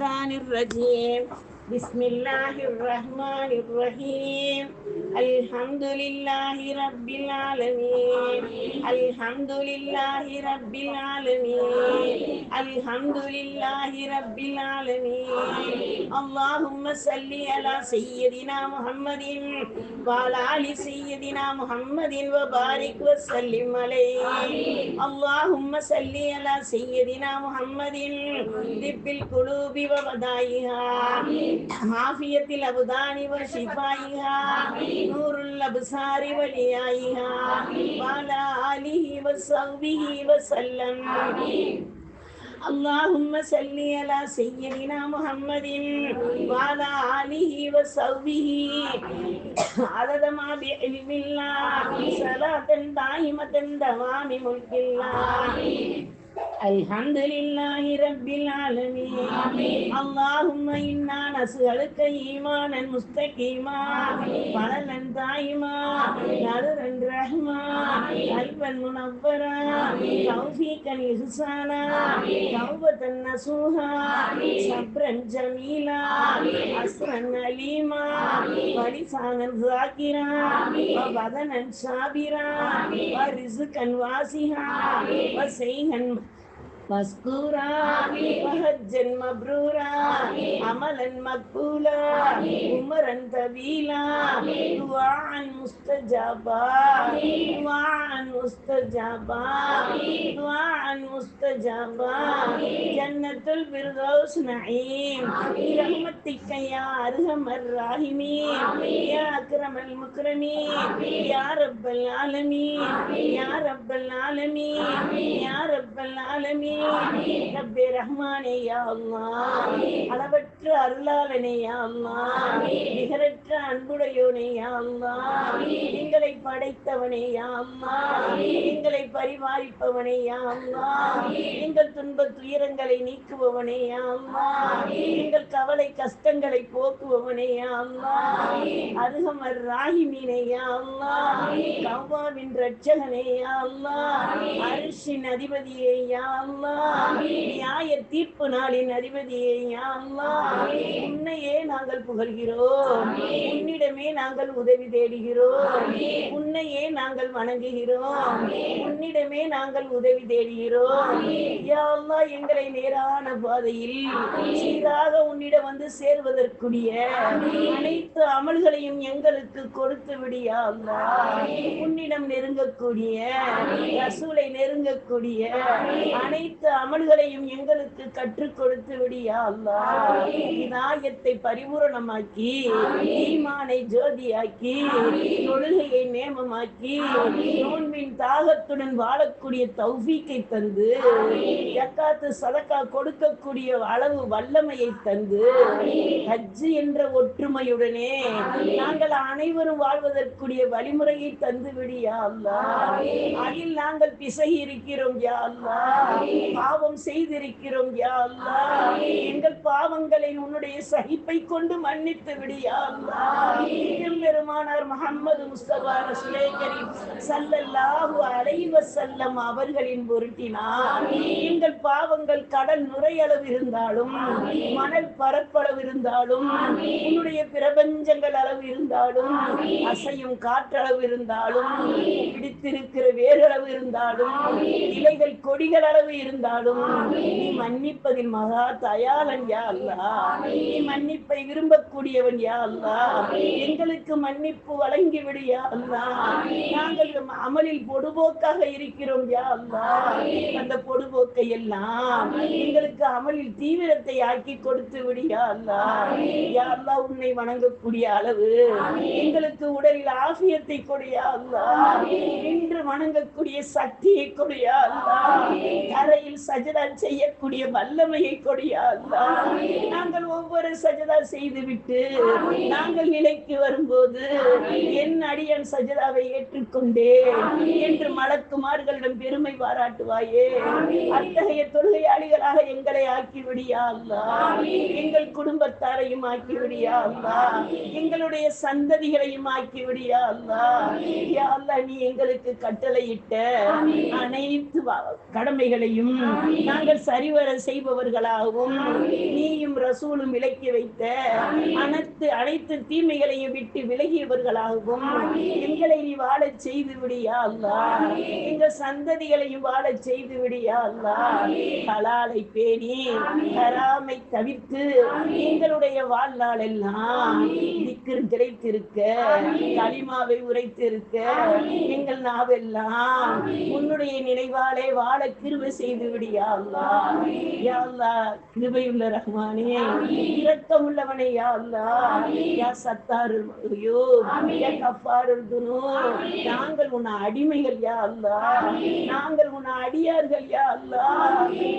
الشيطان الرجيم. بسم الله الرحمن الرحيم الحمد لله رب العالمين الحمد لله رب العالمين الحمد لله رب العالمين اللهم صل على سيدنا محمد وعلى آل سيدنا محمد وبارك وسلم عليه اللهم صل على سيدنا محمد طب القلوب وبدائها عافية الأبدان وشفائها نور الأبصار وليائها وعلى آله وصحبه وسلم اللهم صل على سيدنا محمد وعلى آله وصحبه عدد ما بعلم الله صلاة دائمة دوام ملك الله الحمد لله رب العالمين اللهم إنا نسألك إيمانا مستقيما فضلا دائما نذرا رحما قلبا منورا توفيقا إحسانا توبة نصوحا صبرا جميلا أسرا أليما ولسانا ذاكرا وبدنا صابرا ورزقا واسعا وسيها மஸ்கூரா. மகத் ஜென்ம ப்ரூரா. அமலன் மக்பூலா. உமரன் தவீலா. துவான் முஸ்தஜாபா. துவான் مستجابا دعاء مستجابا جنة الفردوس نعيم برحمتك يا أرحم الراحمين يا أكرم المكرمين يا رب العالمين يا رب العالمين يا رب العالمين ரப்பே ரஹ்மானே யா அல்லாஹ் அளவற்ற அருளாளனே யா அல்லாஹ் நிகரற்ற அன்புடையோனே யா அல்லாஹ் எங்களை படைத்தவனே யா அல்லாஹ் எங்களை பரிமாறிப்பவனே யா எங்கள் துன்ப துயரங்களை நீக்குபவனே யா எங்கள் கவலை கஷ்டங்களை போக்குபவனே யா அருகமர் ராஹிமீனே யா அம்மா. கவ்வாவின் ரட்சகனே அம்மா. அரிசின் அதிபதியே யா நியாய தீர்ப்பு நாளின் அதிபதியே யா உன்னையே நாங்கள் புகழ்கிறோம். உன்னிடமே நாங்கள் உதவி தேடுகிறோம். உன்னையே நாங்கள் வணங்குகிறோம். உன்னிடமே நாங்கள் உதவி தேடுகிறோம். யா அல்லாஹ் எங்களை நேரான பாதையில் சீராக உன்னிடம் வந்து சேர்வதற்குரிய அனைத்து அமல்களையும் எங்களுக்கு கொடுத்து விடியா அல்லாஹ். உன்னிடம் நெருங்கக்கூடிய ரசூலை நெருங்கக்கூடிய அனைத்து அமல்களையும் எங்களுக்கு கற்றுக் கொடுத்து விடியா அல்லாஹ். இதாயத்தை பரிபூரணமாக்கி ஈமானை ஜோதியாக்கி தொழுகையை நேமமாக்கி நோன்பின் தாகத்துடன் வாழக்கூடிய தௌஃபீக்கை தந்து ஜக்காத்து சதக்கா கொடுக்கக்கூடிய அளவு வல்லமையை தந்து ஹஜ்ஜு என்ற ஒற்றுமையுடனே நாங்கள் அனைவரும் வாழ்வதற்குரிய வழிமுறையை தந்து விடியா அல்லாஹ் அதில் நாங்கள் பிசகி இருக்கிறோம் யா அல்லாஹ் பாவம் செய்திருக்கிறோம் யா அல்லாஹ் எங்கள் பாவங்களை உன்னுடைய சகிப்பை கொண்டு மன்னித்து விடியா அல்லாஹ் எம்பெருமானார் முஹம்மது முஸ்தபா ரசூலே கரீம் சல்லல்லாஹு அலைஹி வஸல்லம் அவர்களின் பொருட்டினால் எங்கள் பாவங்கள் கடல் நுரையளவு இருந்தாலும் மணல் பரப்பளவு இருந்தாலும் உன்னுடைய பிரபஞ்சங்கள் அளவு இருந்தாலும் அசையும் காற்றளவு இருந்தாலும் பிடித்திருக்கிற வேரளவு இருந்தாலும் இலைகள் கொடிகள் அளவு இருந்தாலும் நீ மன்னிப்பதில் மகா தயாளன் யா அல்லா நீ மன்னிப்பை விரும்பக்கூடியவன் யா அல்லா எங்களுக்கு மன்னிப்பு வழங்கிவிடு யா அல்லா நாங்கள் அமலில் பொடுபோக்காக இருக்கிறோம் யா அந்த பொடுபோக்கை எல்லாம் எங்களுக்கு அமலில் தீவிரத்தை ஆக்கி கொடுத்து விடு யா அல்லாஹ் யா உன்னை வணங்கக்கூடிய அளவு எங்களுக்கு உடலில் ஆசியத்தை கொடியா இன்று வணங்கக்கூடிய சக்தியை கொடியா அல்லாஹ் தரையில் சஜதா செய்யக்கூடிய வல்லமையை கொடியா அல்லாஹ் நாங்கள் ஒவ்வொரு சஜதா செய்துவிட்டு நாங்கள் நிலைக்கு வரும்போது என் அடியன் சஜதாவை ஏற்றுக்கொண்டேன். என்று மலக்குமார்களிடம் பெருமை பாராட்டுவாயே. அத்தகைய தொழுகையாளிகளாக எங்களை ஆக்கிவிடியா அல்லாஹ் எங்கள் குடும்பத்தாரையும் ஆக்கிவிடியா அல்லாஹ் எங்களுடைய சந்ததிகளையும் ஆக்கிவிடியா யா நீ எங்களுக்கு கட்டளையிட்ட அனைத்து கடமைகளையும் நாங்கள் சரிவர செய்பவர்களாகவும் நீயும் ரசூலும் விலக்கி வைத்த அனைத்து அனைத்து தீமைகளையும் விட்டு விலகியவர்களாகவும் எங்களை நீ வாழச் செய்து விடியா அல்லா எங்கள் சந்ததிகளையும் வாழச் செய்து விடியா அல்லா ஹலாலை பேணி ஹராமை தவிர்த்து எங்களுடைய வாழ்நாள் எல்லாம் திக்கு கிடைத்திருக்க களிமாவை உரைத்திருக்க எங்கள் நாவெல்லாம் உன்னுடைய நினைவாலே வாழ கிருபை செய்து விடியா அல்லா யா அல்லா கிருபையுள்ள ரஹ்மானே இரக்கம் உள்ளவனே யா அல்லா யா சத்தாரு யா கஃபாருல் துனூப். நாங்கள் உன் அடிமைகள் யா அல்லா? நாங்கள் உன் அடியார்கள் யா அல்லா?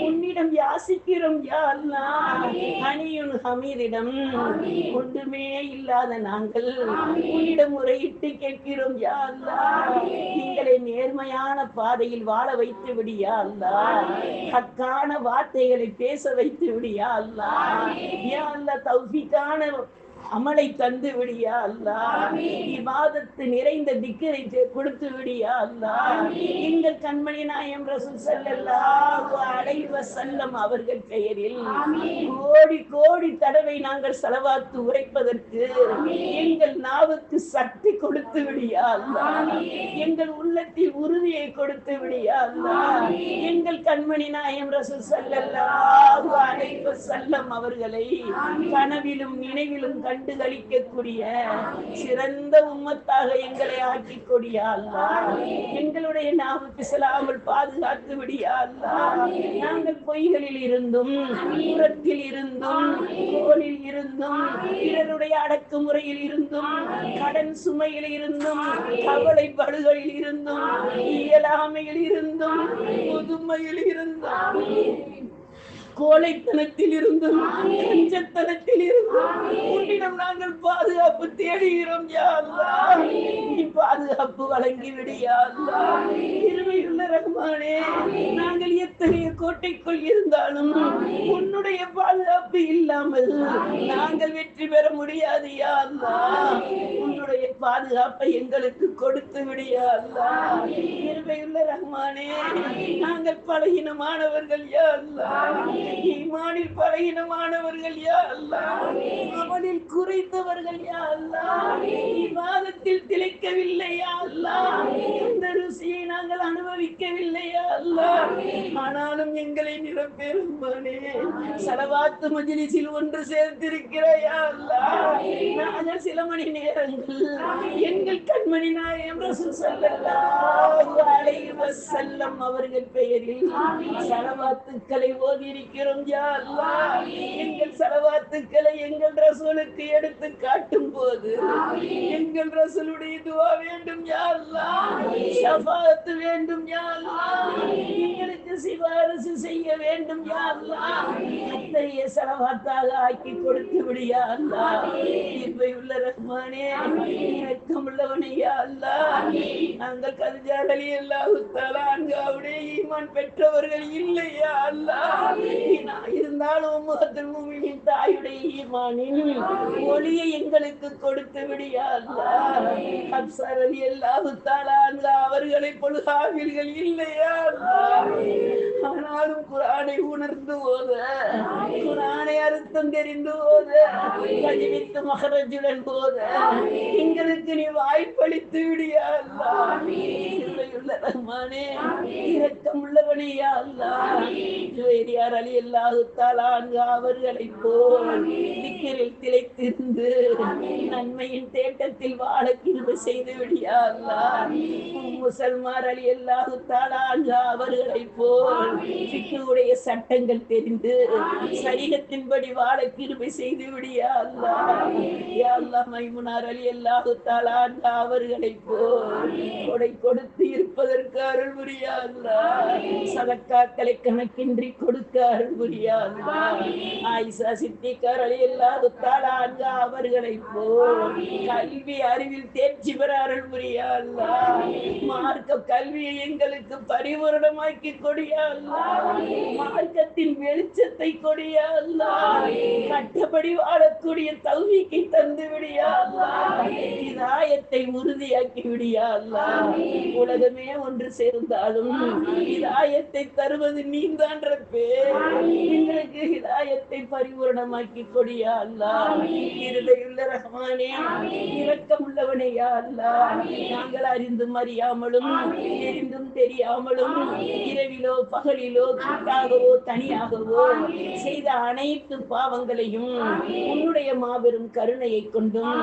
உன்னிடம் யாசிக்கிறோம் யா அல்லா? அணியுன் ஹமீதிடம் ஒன்றுமே இல்லாத நாங்கள் உன்னிடம் முறையிட்டு கேட்கிறோம் யா அல்லா? எங்களை நேர்மையான பாதையில் வாழ வைத்து விடியா அல்லா? ஹக்கான வார்த்தைகளை பேச வைத்து விடியா அல்லா? யா அல்லா தௌஃபிக்கான அமலை தந்து விடியா அல்லா. இபாதத்து நிறைந்த திக்கரை கொடுத்து விடியா அல்லா. எங்கள் கண்மணி நாயம் ரசூல் ஸல்லல்லாஹு அலைஹி வஸல்லம் அவர்கள் பெயரில் கோடி கோடி தடவை நாங்கள் செலவாத்து உரைப்பதற்கு எங்கள் நாவுக்கு சக்தி கொடுத்து விடியா அல்லா. எங்கள் உள்ளத்தில் உறுதியை கொடுத்து விடியா அல்லா. எங்கள் கண்மணி நாயம் ரசூல் ஸல்லல்லாஹு அலைஹி வஸல்லம் அவர்களை கனவிலும் நினைவிலும் கண்டு களிக்கக்கூடிய சிறந்த உம்மத்தாக எங்களை ஆக்கி கொடியா அல்லா. எங்களுடைய நாவுக்கு செல்லாமல் பாதுகாத்து விடியா அல்லா. நாங்கள் பொய்களில் இருந்தும் புறத்தில் இருந்தும் கோலில் இருந்தும் பிறருடைய அடக்குமுறையில் இருந்தும் கடன் சுமையில் இருந்தும் கவலை படுகளில் இருந்தும் இயலாமையில் இருந்தும் புதுமையில் இருந்தும். கோழைத்தனத்தில் இருந்தும் கஞ்சத்தனத்தில் இருந்தும் உன்னிடம் நாங்கள் பாதுகாப்பு தேடுகிறோம் யா அல்லாஹ். நீ பாதுகாப்பு வழங்கி விடு இருமையுள்ள நாங்கள் எத்தகைய கோட்டைக்குள் இருந்தாலும் உன்னுடைய பாதுகாப்பு இல்லாமல் நாங்கள் வெற்றி பெற முடியாது யா உன்னுடைய பாதுகாப்பை எங்களுக்கு கொடுத்து விடியா அல்லாஹ். இருமையுள்ள ரகுமானே நாங்கள் பலகீனமானவர்கள் யா ஈமானில் பலகீனமானவர்கள் யா அவனில் அமலில் குறைந்தவர்கள் யா அல்லாஹ் திளைக்கவில்லையா அந்த ருசியை நாங்கள் அனுபவிக்கவில்லையா அல்லா? ஆனாலும் எங்களை நிரப்பெருமானே செலவாத்து மஜிலிசில் ஒன்று சேர்த்திருக்கிற யா நாங்கள் சில மணி நேரங்கள் எங்கள் கண்மணி நாயம் ரசூல் ஸல்லல்லாஹு அலைஹி வஸல்லம் அவர்கள் பெயரில் செலவாத்துக்களை ஓதி இருக்கிறோம் யா அல்லா. எங்கள் செலவாத்துக்களை எங்கள் ரசூலுக்கு எடுத்து காட்டும் போது எங்கள் ரசூலுடைய துவா வேண்டும் ஷஃபாஅத் வேண்டும் எங்களுக்கு சிபாரிசு செய்ய வேண்டும் யா அல்லாஹ். அத்தகைய சலவாத்தாக ஆக்கி கொடுத்து விடு யா அல்லாஹ். தீர்ப்பை உள்ள ரஹ்மானே. இரக்கம் உள்ளவனே யா அல்லாஹ் நாங்கள் கதிஜாரலி அல்லாஹு தஆலா. அன்காவுடைய ஈமான் பெற்றவர்கள் இல்லையா? அல்ல. இருந்தாலும் முகத்தில் மூமினின் தாயுடைய ஈமானின் ஒளியை எங்களுக்கு கொடுத்து விடியா? அல்ல. அப்சர் அலி அல்லாஹு அவர்களை பொழுதாவீர்கள் இல்லையா? அல்லாஹ் ஆனாலும் குரானை உணர்ந்து ஓத குரானை அர்த்தம் தெரிந்து ஓத கஜிவித்து மகரஜுடன் போத எங்களுக்கு நீ வாய்ப்பளித்து விடியா அல்லாஹ் கிருபையுள்ள ரஹ்மானே இரக்கம் உள்ளவனே யா அல்லாஹ் ஜுவைரியார் அலி அல்லாஹு தஆலா அன்கு அவர்களைப் போல் திக்கிரில் திளைத்திருந்து நன்மையின் தேட்டத்தில் வாழ கிருபை செய்து முசல்மார் அலி அல்லாஹு தஆலா அன்கு அவர்களைப் போல் ஃபிக்ஹுடைய சட்டங்கள் தெரிந்து சரீரத்தின்படி வாழ கிருபை செய்து விடியா அல்லாஹ் யா அல்லாஹ் மைமுனார் அலி அல்லாஹு தஆலா அவர்களை போல் கொடை கொடுத்து இருப்பதற்கு அருள் புரியா சதக்காக்களை கணக்கின்றி கொடுக்க அருள் புரியா ஆயிசா ஆயிஷா சித்திகார் அலி அவர்களை போல் கல்வி அறிவில் தேர்ச்சி பெற அருள் புரியா மார்க்க கல்வியை எங்களுக்கு பரிபூரணமாக்கி கொடியா மார்க்கத்தின் வெளிச்சத்தை கொடியா அல்லாஹ் கட்டப்படி வாழக்கூடிய தகுதிக்கு தந்து விடியா இதாய் இதாயத்தை உறுதியாக்கி விடியா உலகமே ஒன்று சேர்ந்தாலும் இதாயத்தை தருவது நீதான் ரப்பே எங்களுக்கு ஹிதாயத்தை பரிபூரணமாக்கி கொடியா அல்லாஹ் இருதையுள்ள ரஹ்மானே இரக்கமுள்ளவனே யா அல்லாஹ் நாங்கள் அறிந்தும் அறியாமலும் தெரிந்தும் தெரியாமலும் இரவிலோ பகலிலோ கூட்டாகவோ தனியாகவோ செய்த அனைத்து பாவங்களையும் உன்னுடைய மாபெரும் கருணையை கொண்டும்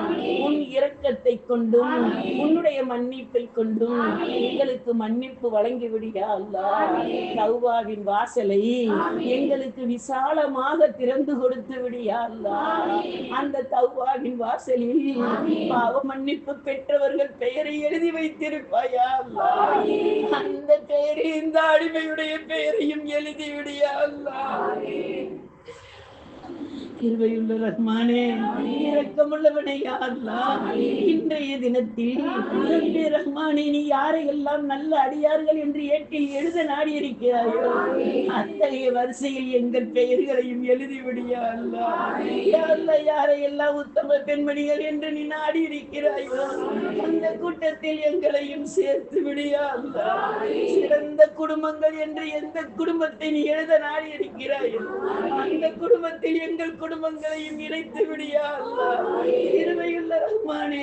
உன் இரக்கத்தை கொண்டும் உன்னுடைய மன்னிப்பை கொண்டும் எங்களுக்கு மன்னிப்பு வழங்கி விடியா அல்லாஹ் தௌபாவின் வாசலை எங்களுக்கு விசாலமாக திறந்து கொடுத்து விடியா அல்லாஹ் அந்த தௌபாவின் வாசலில் பாவ மன்னிப்பு பெற்றவர்கள் பெயரை எழுதி வைத்திருப்பாயா அல்லாஹ் அந்த பெயரை இந்த அடிமையுடைய பெயரையும் எழுதி விடியா அல்லாஹ் கிருபையுள்ள ரஹ்மானே இரக்கமுள்ளவனே யா இன்றைய தினத்தில் ரப்பே ரஹ்மானே நீ யாரையெல்லாம் நல்ல அடியார்கள் என்று ஏட்டில் எழுத நாடி இருக்கிறாயோ அத்தகைய வரிசையில் எங்கள் பெயர்களையும் எழுதிவிடியா அல்லாஹ் யாரையெல்லாம் உத்தம பெண்மணிகள் என்று நீ நாடி இருக்கிறாயோ அந்த கூட்டத்தில் எங்களையும் சேர்த்து விடியா அல்லாஹ் சிறந்த குடும்பங்கள் என்று எந்த குடும்பத்தை நீ எழுத நாடி இருக்கிறாயோ அந்த குடும்பத்தில் எங்கள் குடும்பங்களையும் இணைத்து விடியா இருமையுள்ள ரஹ்மானே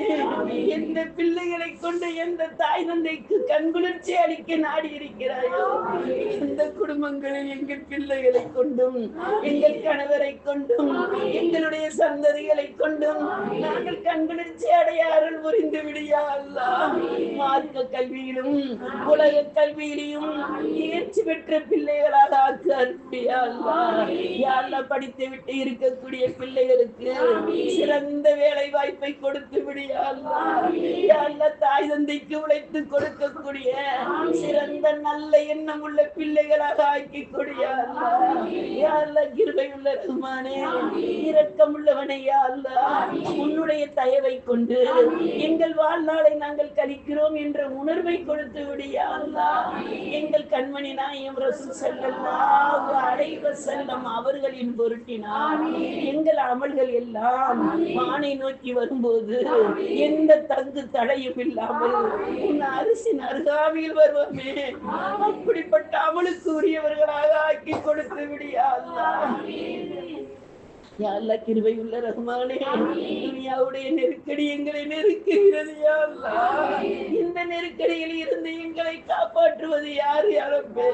எந்த பிள்ளைகளை கொண்டு எந்த தாய் தந்தைக்கு கண்குளிர்ச்சி அளிக்க நாடி இருக்கிறாயோ எந்த குடும்பங்களில் எங்கள் பிள்ளைகளை கொண்டும் எங்கள் கணவரை கொண்டும் எங்களுடைய சந்ததிகளை கொண்டும் நாங்கள் கண்குளிர்ச்சி அடைய அருள் புரிந்து விடியா அல்லா. மார்க்க கல்வியிலும் உலக கல்வியிலும் தேர்ச்சி பெற்ற பிள்ளைகளால் ஆக்கு அருப்பியா யாரெல்லாம் படித்து விட்டு இருக்கக்கூடிய பிள்ளைகளுக்கு சிறந்த வேலை வாய்ப்பை கொடுத்து விடியா அல்லாஹ் யா அல்லாஹ் தாய் தந்தைக்கு உழைத்து கொடுக்கக்கூடிய சிறந்த நல்ல எண்ணம் உள்ள பிள்ளைகளாக ஆக்கி கொடியா அல்லாஹ் யா அல்லாஹ் கிருபையுள்ள ரஹ்மானே. இரக்கமுள்ளவனே யா அல்லாஹ் உன்னுடைய தயவை கொண்டு எங்கள் வாழ்நாளை நாங்கள் கழிக்கிறோம் என்ற உணர்வை கொடுத்து விடியா எங்கள் கண்மணி நாயம் ரசூல் ஸல்லல்லாஹு அலைஹி வஸல்லம் அவர்களின் பொருட்டினால் எங்கள் அமல்கள் எல்லாம் வானை நோக்கி வரும்போது எந்த தங்கு தடையும் இல்லாமல் உன் அரிசின் அருகாமையில் வருவோமே. அப்படிப்பட்ட அமலுக்கு உரியவர்களாக ஆக்கி கொடுத்து விடியா அல்லாஹ் யா அல்லாஹ் கிருபையுள்ள ரஹ்மானே. துனியாவுடைய நெருக்கடி எங்களை நெருக்குகிறது யா அல்லாஹ். இந்த நெருக்கடியில் இருந்து எங்களை காப்பாற்றுவது யார் யாரப்பே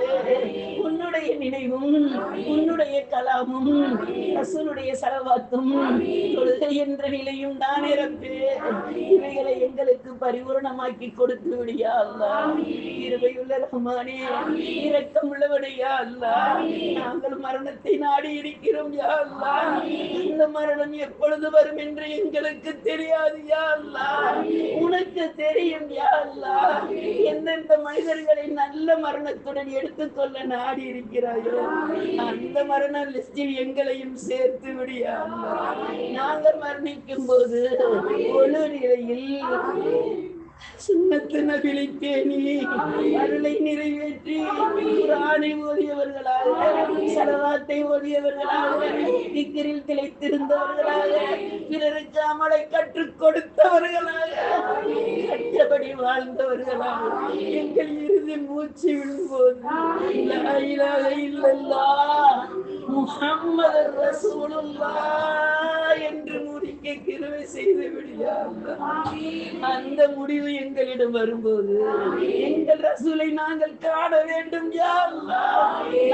உன்னுடைய நினைவும் உன்னுடைய கலாமும் ரசூலுடைய சலவாத்தும் தொழுகை என்ற நிலையும் தான் இறப்பே இவைகளை எங்களுக்கு பரிபூரணமாக்கி கொடுத்து விடியா அல்லாஹ். கிருபையுள்ள ரஹ்மானே. இரக்கம் உள்ளவனையா அல்லாஹ். நாங்கள் மரணத்தை நாடி இருக்கிறோம் யா அல்லாஹ். இந்த மரணம் எப்பொழுது வரும் என்று எங்களுக்கு தெரியாது யா உனக்கு தெரியும் யா எந்தெந்த மனிதர்களை நல்ல மரணத்துடன் எடுத்துக்கொள்ள நாடி இருக்கிறாயோ அந்த மரண லிஸ்டில் எங்களையும் சேர்த்து விடியா நாங்கள் மரணிக்கும் போது ஒழு நிலையில் சுண்ணத்து நபிலை பேணி அருளை நிறைவேற்றி குரானை ஓதியவர்களாக சலவாத்தை ஓதியவர்களாக திக்கிரில் திளைத்திருந்தவர்களாக பிறருக்கு அமலை கற்றுக் கொடுத்தவர்களாக கற்றபடி வாழ்ந்தவர்களாக எங்கள் இறுதி மூச்சு விடும்போது லா இலாஹ இல்லல்லாஹ் முஹம்மது என்று முடிக்க கிருவை செய்து விடியா அந்த முடிவு எங்களிடம் வரும்போது எங்கள் ரசூலை நாங்கள் காண வேண்டும் யா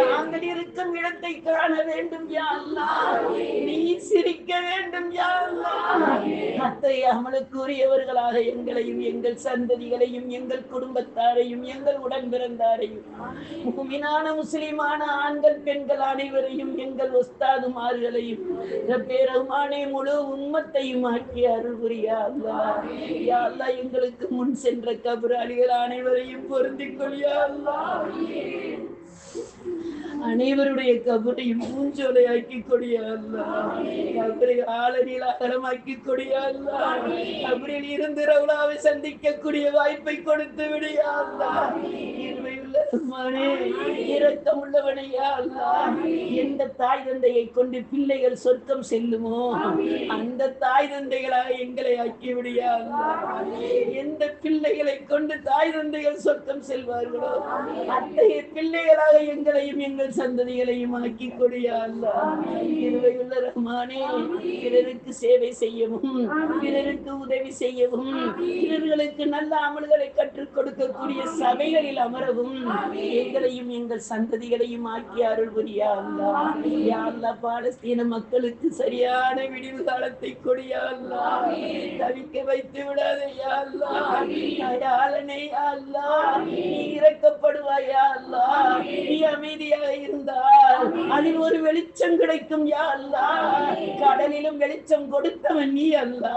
நாங்கள் இருக்கும் இடத்தை காண வேண்டும் யா நீ சிரிக்க வேண்டும் யா அல்லாஹ். அத்தகைய அமலுக்குரியவர்களாக எங்களையும் எங்கள் சந்ததிகளையும் எங்கள் குடும்பத்தாரையும் எங்கள் உடன் பிறந்தாரையும் முகுமினான முஸ்லிமான ஆண்கள் பெண்கள் அனைவரையும் எங்கள் ஒஸ்தாதுமார்களையும் பேரகுமானே முழு உண்மை உம்மத்தையும் ஆக்கி அருள் புரியா அல்லாஹ் யா அல்லாஹ் எங்களுக்கு முன் சென்ற கபராளிகள் அனைவரையும் பொருந்திக் கொள்ளியா அல்லாஹ் அனைவருடைய கபரையும் பூஞ்சோலையாக்கி ஆக்கி அல்லாஹ் கபரை ஆளனில் அகலமாக்கி கொடியா கபரில் இருந்து ரவுலாவை சந்திக்கக்கூடிய வாய்ப்பை கொடுத்து விடியா அல்லாஹ் இரத்தம் கிருபையுள்ள இரக்கம் உள்ளவனையா எந்த தாய் தந்தையை கொண்டு பிள்ளைகள் சொர்க்கம் செல்லுமோ அந்த தாய் தந்தைகளாக எங்களை ஆக்கி விடியா எந்த பிள்ளைகளை கொண்டு தாய் தந்தைகள் சொர்க்கம் செல்வார்களோ அத்தகைய பிள்ளைகளாக எங்களையும் எங்கள் சந்ததிகளையும் ஆக்கி கொடியா இருவையுள்ள ரஹ்மானே பிறருக்கு சேவை செய்யவும் பிறருக்கு உதவி செய்யவும் பிறர்களுக்கு நல்ல அமல்களை கற்றுக் கொடுக்கக்கூடிய சபைகளில் அமரவும் எங்களையும் எங்கள் சந்ததிகளையும் ஆக்கி அருள் புரியா அல்லா. பாலஸ்தீன மக்களுக்கு சரியான விடிவு காலத்தை கொடியா அல்லா. தவிக்க வைத்து விடாதே யா அல்லா. யா அல்லா. நீ இறக்கப்படுவாயா அல்லா. நீ அமைதியாக இருந்தால் அதில் ஒரு வெளிச்சம் கிடைக்கும் யா அல்லா. கடலிலும் வெளிச்சம் கொடுத்தவன் நீ அல்லா.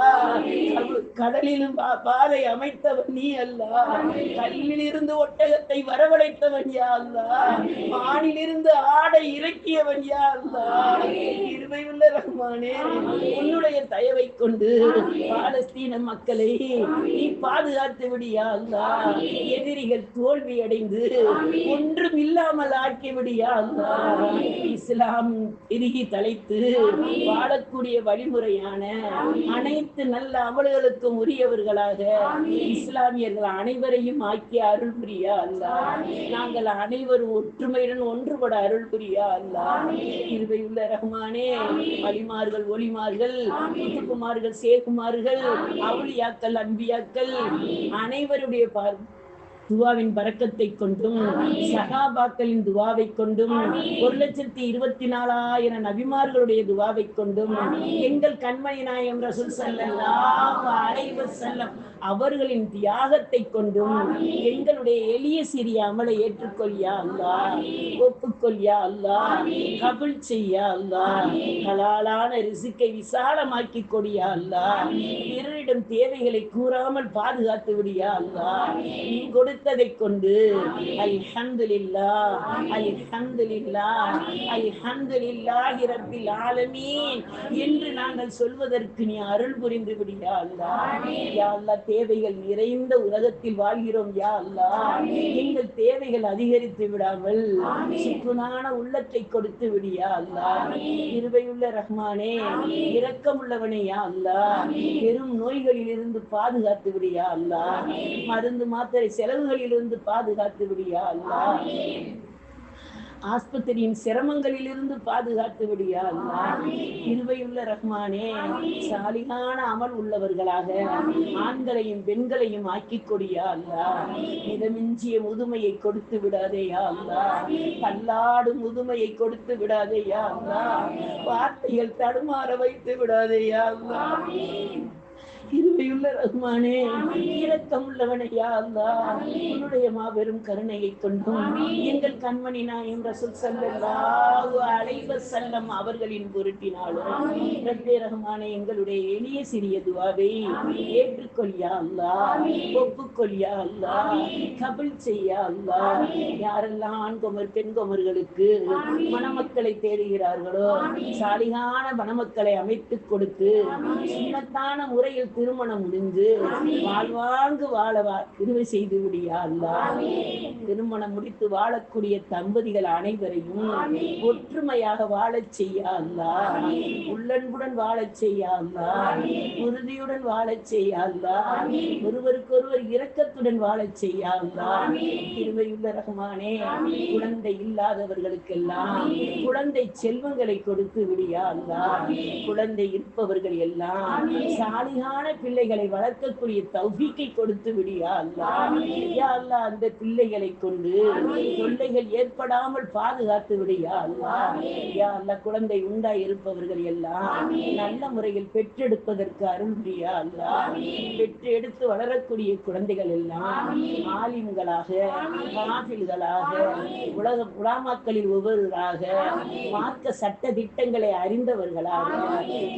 கடலிலும் பா- பாதை அமைத்தவன் நீ அல்லா. கல்லில் இருந்து ஒட்டகத்தை வர வரவழைத்தவன் யா வானிலிருந்து ஆடை இறக்கியவன் யா இருமை உள்ள ரஹ்மானே உன்னுடைய தயவை கொண்டு பாலஸ்தீன மக்களை நீ பாதுகாத்து விடியா எதிரிகள் தோல்வி அடைந்து ஒன்றும் இல்லாமல் ஆக்கி விடியா இஸ்லாம் பெருகி தலைத்து வாழக்கூடிய வழிமுறையான அனைத்து நல்ல அமல்களுக்கும் உரியவர்களாக இஸ்லாமியர்கள் அனைவரையும் ஆக்கி அருள் புரியா அல்லா. நாங்கள் அனைவரும் ஒற்றுமையுடன் ஒன்றுபட அருள் புரியா அல்லா இருவையுள்ள ரஹ்மானே வலிமார்கள் ஒளிமார்கள் முத்துக்குமார்கள் சேகுமார்கள் அவுளியாக்கள் அன்பியாக்கள் அனைவருடைய பார் துவாவின் பறக்கத்தை கொண்டும் சகாபாக்களின் துவாவை கொண்டும் ஒரு லட்சத்தி இருபத்தி நாலாயிரம் நபிமார்களுடைய துவாவை கொண்டும் எங்கள் கண்மணி நாயம் ரசூல் ஸல்லல்லாஹு அலைஹி செல்லம் அவர்களின் தியாகத்தை கொண்டும் எங்களுடைய எளிய சிறிய அமலை ஏற்றுக்கொள்யா அல்லா ஒப்புக்கொள்யா அல்லா கபுல் செய்யா அல்லா கலாலான ரிசுக்கை விசாலமாக்கி கொடியா அல்லா பிறரிடம் தேவைகளை கூறாமல் பாதுகாத்து விடியா அல்லா நீ கொடுத்ததை கொண்டு அல்ஹம்துலில்லா அல்ஹம்துலில்லா அல்ஹம்துலில்லாஹி ரப்பில் ஆலமீன் என்று நாங்கள் சொல்வதற்கு நீ அருள் புரிந்து விடியா அல்லா யா அல்லா தேவைகள் நிறைந்த உலகத்தில் வாழ்கிறோம் யா அல்லா எங்கள் தேவைகள் அதிகரித்து விடாமல் சுக்குனான உள்ளத்தை கொடுத்து விடியா அல்லா இருவையுள்ள ரஹ்மானே இரக்கமுள்ளவனே யா அல்லா பெரும் நோய்களில் இருந்து பாதுகாத்து விடியா அல்லா மருந்து மாத்திரை சிரமங்களிலிருந்து பாதுகாத்து விடியா அல்லா ஆஸ்பத்திரியின் சிரமங்களிலிருந்து பாதுகாத்து விடியா அல்லா இருவையுள்ள ரஹ்மானே சாலிகான அமல் உள்ளவர்களாக ஆண்களையும் பெண்களையும் ஆக்கி கொடியா அல்லா மிதமிஞ்சிய முதுமையை கொடுத்து விடாதேயா அல்லா பல்லாடு முதுமையை கொடுத்து விடாதேயா அல்லா வார்த்தைகள் தடுமாற வைத்து விடாதேயா அல்லா இருமையுள்ள ரஹ்மானே இரக்கம் உள்ளவனையா அல்லா. உன்னுடைய மாபெரும் கருணையை கொண்டும் எங்கள் கண்மணி நாயம் ரசூல் ஸல்லல்லாஹு அலைஹி வஸல்லம் அவர்களின் பொருட்டினாலும் ரப்பே ரஹ்மானே எங்களுடைய எளிய சிறிய துவாவை ஏற்றுக்கொள்யா அல்லா. ஒப்புக்கொள்யா அல்லா. கபில் செய்யா அல்லா. யாரெல்லாம் ஆண் கொமர் பெண் கொமர்களுக்கு மணமக்களை தேடுகிறார்களோ சாலிகான மணமக்களை அமைத்துக் கொடுத்து சுண்ணத்தான முறையில் திருமணம் முடிந்து வாழ்வாங்கு வாழ வா- செய்து விடியா அல்லா திருமணம் முடித்து வாழக்கூடிய தம்பதிகள் அனைவரையும் ஒற்றுமையாக வாழச் செய்யா அல்லா உள்ளன்புடன் வாழச் செய்யா அல்லா உறுதியுடன் வாழச் செய்யா அல்லா ஒருவருக்கொருவர் இரக்கத்துடன் வாழச் செய்யா அல்லா திருவையுள்ள ரகமானே குழந்தை இல்லாதவர்களுக்கெல்லாம் குழந்தை செல்வங்களை கொடுத்து விடியா அல்லா குழந்தை இருப்பவர்கள் எல்லாம் சாலிகான பிள்ளைகளை வளர்க்கக்கூடிய தௌஃபீக்கை கொடுத்து விடியா அல்லா அல்லா அந்த பிள்ளைகளை கொண்டு தொல்லைகள் ஏற்படாமல் பாதுகாத்து விடியா அல்லா யா அல்லா குழந்தை உண்டாய் இருப்பவர்கள் எல்லாம் நல்ல முறையில் பெற்றெடுப்பதற்கு அருள் புரியா அல்லா பெற்று எடுத்து வளரக்கூடிய குழந்தைகள் எல்லாம் ஆலிம்களாக காஃபில்களாக உலக உலாமாக்களில் ஒவ்வொருவராக மார்க்க சட்ட திட்டங்களை அறிந்தவர்களாக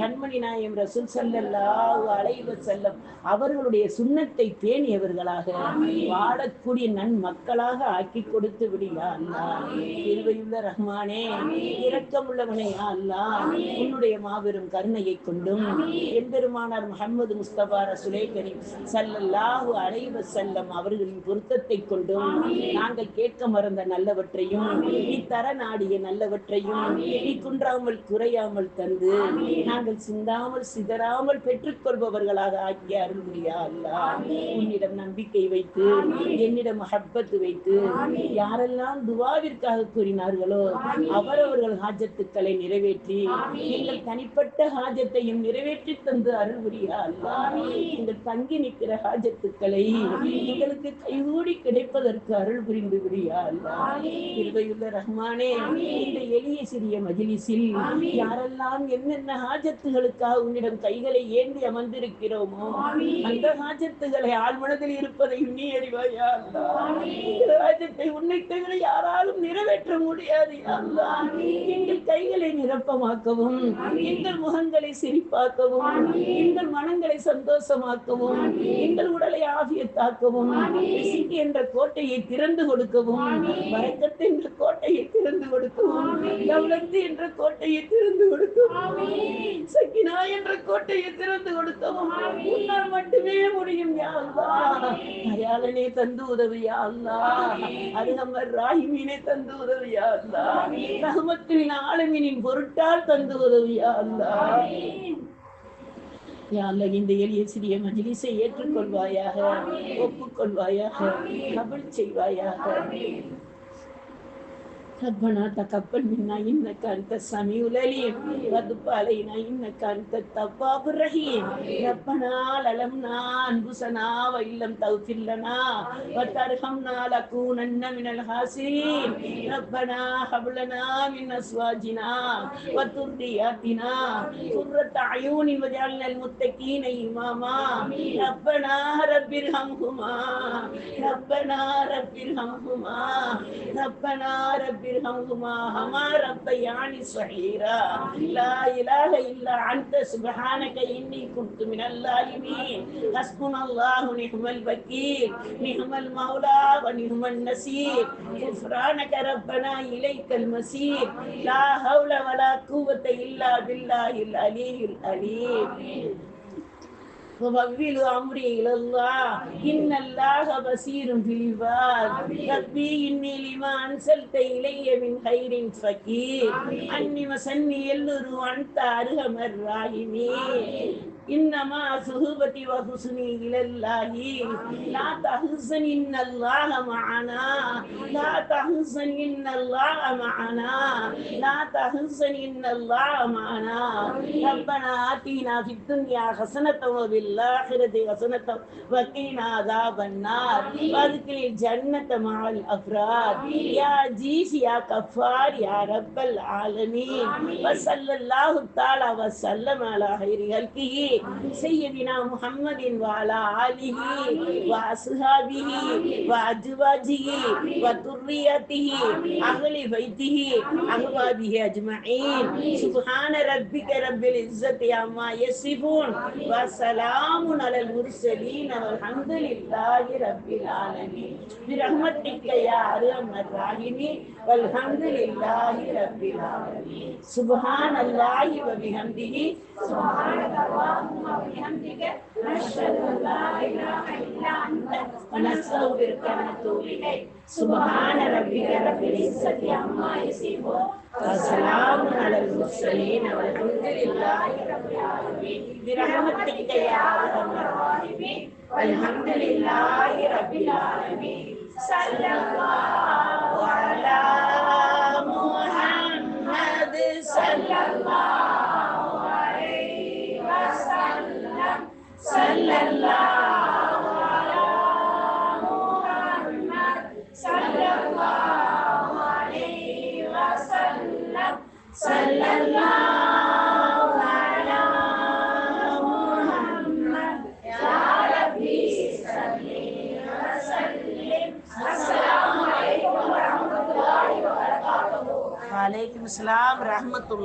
கண்மணி நாயம் ரசூல் ஸல்லல்லாஹு அலைஹி அலைஹி செல்லம். அவர்களுடைய சுண்ணத்தை பேணியவர்களாக வாழக்கூடிய நன் மக்களாக ஆக்கி கொடுத்து விடியா அல்லா இருவையுள்ள ரஹ்மானே இரக்கமுள்ளவனே அல்லா உன்னுடைய மாபெரும் கருணையை கொண்டும் எம்பெருமானார் முகமது முஸ்தபா ரசுலே கரீம் ஸல்லல்லாஹு அலைஹி வஸல்லம் அவர்களின் பொருத்தத்தை கொண்டும் நாங்கள் கேட்க மறந்த நல்லவற்றையும் நீ தர நாடிய நல்லவற்றையும் நீ குன்றாமல் குறையாமல் தந்து நாங்கள் சிந்தாமல் சிதறாமல் பெற்றுக்கொள்பவர்களாக ஆக்கிய அருள்புரியா அல்லா உன்னிடம் நம்பிக்கை வைத்து என்னிடம் மஹப்பத்து வைத்து யாரெல்லாம் துவாவிற்காக கூறினார்களோ அவரவர்கள் ஹாஜத்துக்களை நிறைவேற்றி எங்கள் தனிப்பட்ட ஹாஜத்தையும் நிறைவேற்றி தந்து அருள்புரியா அல்லா எங்கள் தங்கி நிற்கிற ஹாஜத்துக்களை எங்களுக்கு கைகூடி கிடைப்பதற்கு அருள் புரிந்து விடியா அல்லா கிருபையுள்ள ரஹ்மானே இந்த எளிய சிறிய மஜிலிஸில் யாரெல்லாம் என்னென்ன ஹாஜத்துகளுக்காக உன்னிடம் கைகளை ஏந்தி அமர்ந்திருக்கிறோமோ அந்த ஹாஜத்துகளை ஆழ்மனதில் இருப்பதை நீ அறிவாயா? இந்த ஹாஜத்தை உன்னை தவிர யாராலும் நிறைவேற்ற முடியாது. எங்கள் கைகளை நிரப்பமாக்கவும் எங்கள் முகங்களை சிரிப்பாக்கவும் எங்கள் மனங்களை சந்தோஷமாக்கவும் எங்கள் உடலை ஆபியத்தாக்கவும் ரிசிக் என்ற கோட்டையை திறந்து கொடுக்கவும் வரக்கத்து என்ற கோட்டையை திறந்து கொடுக்கவும் தௌலத்து என்ற கோட்டையை திறந்து கொடுக்கவும் சக்கினா என்ற கோட்டையை திறந்து கொடுக்கவும் உன்னால் மட்டுமே முடியும் யா தந்து உதவியா அல்லாஹ். அருகமர் ராஹிமீனே தந்து உதவியா அல்லாஹ். ரஹமத்தில் ஆலமீனின் பொருட்டால் தந்து உதவியா அல்லா யா இந்த எளிய சிறிய மஜிலிசை ஏற்றுக்கொள்வாயாக ஒப்புக்கொள்வாயாக கபல் செய்வாயாக. ربنا تقبل منا انك انت السميع العليم وتب علينا انك انت التواب الرحيم ربنا ظلمنا انفسنا وان لم تغفر لنا وترحمنا لكونن من الخاسرين ربنا هب لنا من ازواجنا وذرياتنا قرة اعين واجعلنا المتقين اماما ربنا رب ارحمهما ربنا رب ارحمهما ربنا رب ارحمهما هما ربياني صغيرا. لا إله إلا أنت سبحانك إني كنت من الظالمين. حسبنا الله نعم الوكيل نعم المولى ونعم النصير. غفرانك ربنا إليك المسير لا حول ولا قوة إلا بالله العلي العليم. وفوض امري الى الله ان الله بصير بالعباد ربي اني لما انزلت الي من خير فقير اني مسني يلر وانت ارحم الراحمين இன்னமா சுகுபதி வஹுசுனி இலல்லாஹி. லா தஹுசன் இன்னல்லாஹ மஅனா. லா தஹுசன் இன்னல்லாஹ மஅனா. லா தஹுசன் இன்னல்லாஹ மஅனா. ரப்பனா ஆத்தினா ஃபித் துன்யா ஹஸனத்தன் வ ஃபில் ஆখিরাতি ஹஸனத்தன் வ கீனா அஸாபன் நார் வதுகில் ஜன்னத மஅல் அஃப்ராத் யா ஜீஸ் யா கஃபார் யா سيدنا محمد وعلى آله وأصحابه وأزواجه وذريته أهل بيته أحبابه أجمعين سبحان ربك رب العزة عما يصفون وسلام على المرسلين والحمد لله رب العالمين برحمتك يا أرحم الراحمين والحمد لله رب العالمين سبحان الله وبحمده سبحانك اللهم وبحمدك نشهد ان لا اله الا انت ونستغفرك ونتوب اليك سبحان ربك رب العزه عما يصفون وسلام على المرسلين والحمد لله رب العالمين برحمتك يا ارحم الراحمين والحمد لله رب العالمين صلى الله على محمد صلى الله صلى الله على محمد صلى الله عليه وسلم صلى الله على محمد يا ربي صل وسلم السلام عليكم ورحمة الله وبركاته وعليكم السلام ورحمة الله